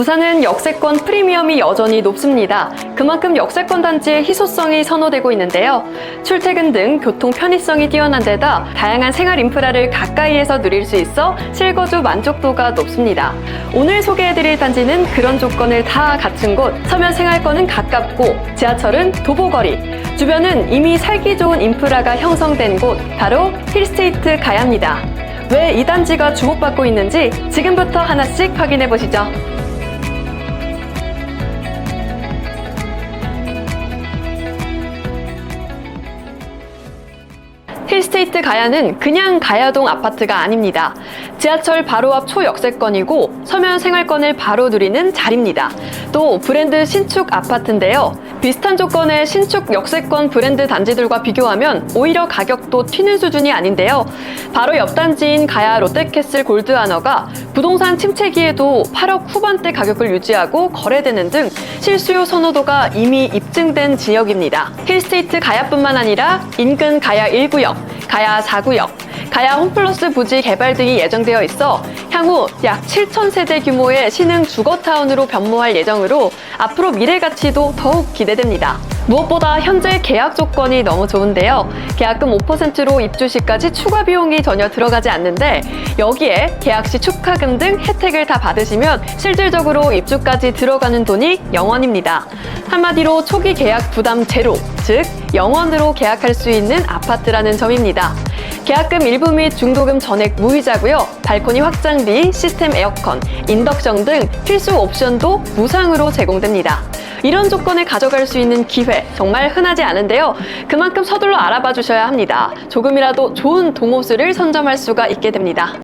부산은 역세권 프리미엄이 여전히 높습니다. 그만큼 역세권 단지의 희소성이 선호되고 있는데요. 출퇴근 등 교통 편의성이 뛰어난 데다 다양한 생활 인프라를 가까이에서 누릴 수 있어 실거주 만족도가 높습니다. 오늘 소개해드릴 단지는 그런 조건을 다 갖춘 곳, 서면 생활권은 가깝고 지하철은 도보거리, 주변은 이미 살기 좋은 인프라가 형성된 곳, 바로 힐스테이트 가야입니다. 왜 이 단지가 주목받고 있는지 지금부터 하나씩 확인해 보시죠. 힐스테이트 가야는 그냥 가야동 아파트가 아닙니다. 지하철 바로 앞 초역세권이고 서면 생활권을 바로 누리는 자리입니다. 또 브랜드 신축 아파트인데요. 비슷한 조건의 신축 역세권 브랜드 단지들과 비교하면 오히려 가격도 튀는 수준이 아닌데요. 바로 옆 단지인 가야 롯데캐슬 골드아너가 부동산 침체기에도 8억 후반대 가격을 유지하고 거래되는 등 실수요 선호도가 이미 입증된 지역입니다. 힐스테이트 가야뿐만 아니라 인근 가야 1구역, 가야 4구역, 가야 홈플러스 부지 개발 등이 예정되어 있어 향후 약 7천 세대 규모의 신흥 주거타운으로 변모할 예정으로 앞으로 미래 가치도 더욱 기대됩니다. 무엇보다 현재 계약 조건이 너무 좋은데요. 계약금 5%로 입주 시까지 추가 비용이 전혀 들어가지 않는데 여기에 계약 시 축하금 등 혜택을 다 받으시면 실질적으로 입주까지 들어가는 돈이 0원입니다. 한마디로 초기 계약 부담 제로, 즉 0원으로 계약할 수 있는 아파트라는 점입니다. 계약금 일부 및 중도금 전액 무이자고요. 발코니 확장비, 시스템 에어컨, 인덕션 등 필수 옵션도 무상으로 제공됩니다. 이런 조건을 가져갈 수 있는 기회 정말 흔하지 않은데요. 그만큼 서둘러 알아봐 주셔야 합니다. 조금이라도 좋은 동호수를 선점할 수가 있게 됩니다.